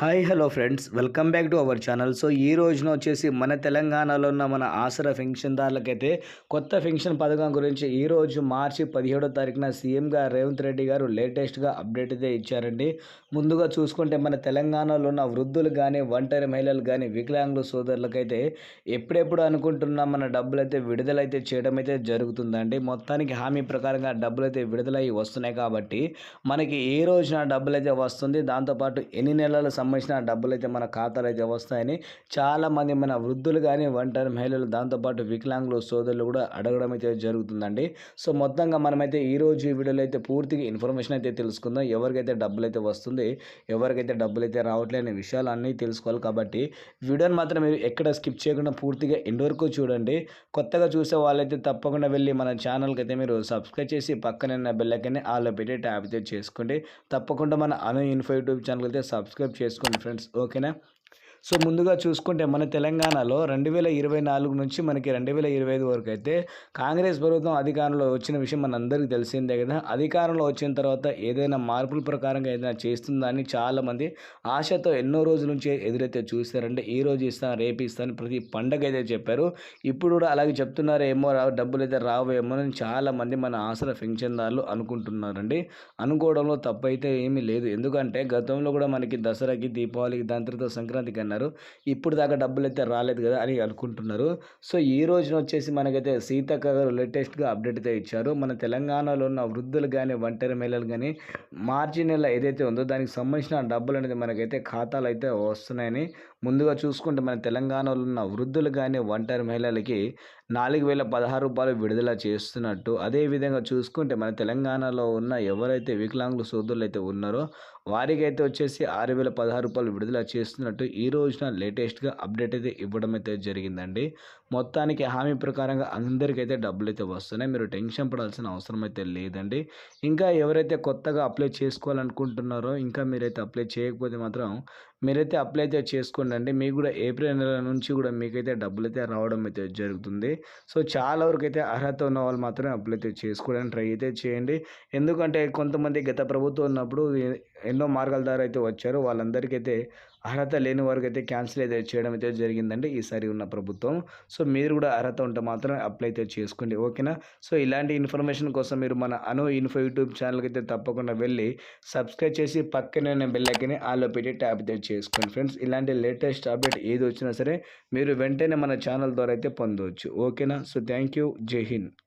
Hi hello friends. Welcome back to our channel. So ఈ రోజున వచ్చేసి మన తెలంగాణలో ఉన్న మన ఆసరా పెన్షన్దారులకైతే కొత్త పెన్షన్ పథకం గురించి ఈ రోజు మార్చి పదిహేడో తారీఖున సీఎంగా రేవంత్ రెడ్డి గారు లేటెస్ట్గా అప్డేట్ అయితే ఇచ్చారండి. ముందుగా చూసుకుంటే మన తెలంగాణలో ఉన్న వృద్ధులు కానీ ఒంటరి మహిళలు కానీ వికలాంగుల సోదరులకైతే ఎప్పుడెప్పుడు అనుకుంటున్న మన డబ్బులు అయితే విడుదలైతే చేయడం అయితే జరుగుతుందండి. మొత్తానికి హామీ ప్రకారంగా డబ్బులు అయితే విడుదలై వస్తున్నాయి కాబట్టి మనకి ఏ రోజున డబ్బులు అయితే వస్తుంది. దాంతోపాటు ఎన్ని నెలల సంబంధించిన డబ్బులు అయితే మన ఖాతాలో అయితే వస్తాయని చాలామంది మన వృద్ధులు కానీ ఒంటరి మహిళలు దాంతోపాటు వికలాంగులు సోదరులు కూడా అడగడం అయితే జరుగుతుందండి. సో మొత్తంగా మనమైతే ఈ రోజు ఈ వీడియోలో అయితే పూర్తిగా ఇన్ఫర్మేషన్ అయితే తెలుసుకుందాం. ఎవరికైతే డబ్బులు అయితే వస్తుంది ఎవరికైతే డబ్బులు అయితే రావట్లేని విషయాలు అన్నీ తెలుసుకోవాలి కాబట్టి వీడియోని మాత్రం మీరు ఎక్కడ స్కిప్ చేయకుండా పూర్తిగా ఇండోర్కు చూడండి. కొత్తగా చూసే వాళ్ళైతే తప్పకుండా వెళ్ళి మన ఛానల్కి అయితే మీరు సబ్స్క్రైబ్ చేసి పక్కన బెల్లకనే ఆల్లో పెట్టి ట్యాప్ అయితే చేసుకోండి. తప్పకుండా మన అను ఇన్ఫో యూట్యూబ్ ఛానల్ అయితే సబ్స్క్రైబ్ చేసుకోండి ఫ్రెండ్స్. ఓకేనా? సో ముందుగా చూసుకుంటే మన తెలంగాణలో రెండు వేల ఇరవై నాలుగు నుంచి మనకి రెండు వేల ఇరవై ఐదు వరకు అయితే కాంగ్రెస్ ప్రభుత్వం అధికారంలో వచ్చిన విషయం మనందరికీ తెలిసిందే కదా. అధికారంలో వచ్చిన తర్వాత ఏదైనా మార్పుల ప్రకారంగా ఏదైనా చేస్తుందని చాలామంది ఆశతో ఎన్నో రోజుల నుంచి ఎదురైతే చూస్తారంటే ఈ రోజు ఇస్తాను రేపు ఇస్తాను ప్రతి పండగ అయితే చెప్పారు. ఇప్పుడు కూడా అలాగే చెప్తున్నారు ఏమో డబ్బులు అయితే రావేమో అని చాలామంది మన ఆశల పెన్షన్దారులు అనుకుంటున్నారండి. అనుకోవడంలో తప్పైతే ఏమీ లేదు. ఎందుకంటే గతంలో కూడా మనకి దసరాకి దీపావళికి దాని తర్వాత సంక్రాంతికి అన్నారు. ఇప్పుడు దాకా డబ్బులు అయితే రాలేదు కదా అని అనుకుంటున్నారు. సో ఈ రోజున వచ్చేసి మనకైతే సీతక్క గారు లేటెస్ట్గా అప్డేట్ అయితే ఇచ్చారు. మన తెలంగాణలో ఉన్న వృద్ధులు కానీ ఒంటరి మహిళలు కానీ మార్చి నెల ఏదైతే ఉందో దానికి సంబంధించిన డబ్బులు అనేది మనకైతే ఖాతాలు అయితే వస్తున్నాయని ముందుగా చూసుకుంటే మన తెలంగాణలో ఉన్న వృద్ధులు కానీ ఒంటరి మహిళలకి నాలుగు వేల పదహారు రూపాయలు విడుదల చేస్తున్నట్టు. అదేవిధంగా చూసుకుంటే మన తెలంగాణలో ఉన్న ఎవరైతే వికలాంగుల సోదరులు అయితే ఉన్నారో వారికి అయితే వచ్చేసి ఆరు వేల పదహారు రూపాయలు విడుదల చేస్తున్నట్టు ఈ రోజున లేటెస్ట్గా అప్డేట్ అయితే ఇవ్వడం అయితే జరిగిందండి. మొత్తానికి హామీ ప్రకారంగా అందరికైతే డబ్బులు అయితే వస్తున్నాయి. మీరు టెన్షన్ పడాల్సిన అవసరం అయితే లేదండి. ఇంకా ఎవరైతే కొత్తగా అప్లై చేసుకోవాలనుకుంటున్నారో ఇంకా మీరైతే అప్లై చేయకపోతే మాత్రం మీరైతే అప్లై అయితే చేసుకోండి మీకు కూడా ఏప్రిల్ నెల నుంచి కూడా మీకైతే డబ్బులు అయితే రావడం అయితే జరుగుతుంది. సో చాలా వరకు అయితే అర్హత ఉన్న వాళ్ళు మాత్రమే అప్లై అయితే చేసుకోవడానికి ట్రై అయితే చేయండి. ఎందుకంటే కొంతమంది గత ప్రభుత్వం ఉన్నప్పుడు ఎన్నో మార్గాల ద్వారా అయితే వచ్చారు. వాళ్ళందరికీ అయితే అర్హత లేని వారికి అయితే క్యాన్సిల్ అయితే చేయడం అయితే జరిగిందండి ఈసారి ఉన్న ప్రభుత్వం. సో మీరు కూడా అర్హత ఉంటే మాత్రం అప్లై అయితే చేసుకోండి. ఓకేనా సో ఇలాంటి ఇన్ఫర్మేషన్ కోసం మీరు మన అను ఇన్ఫో యూట్యూబ్ ఛానల్కి అయితే తప్పకుండా వెళ్ళి సబ్స్క్రైబ్ చేసి పక్కనే బెల్లైకని ఆలో పెట్టి ట్యాప్ అయితే చేసుకోండి ఫ్రెండ్స్ ఇలాంటి లేటెస్ట్ అప్డేట్ ఏది వచ్చినా సరే మీరు వెంటనే మన ఛానల్ ద్వారా అయితే పొందవచ్చు. ఓకేనా సో థ్యాంక్ యూ జై హింద్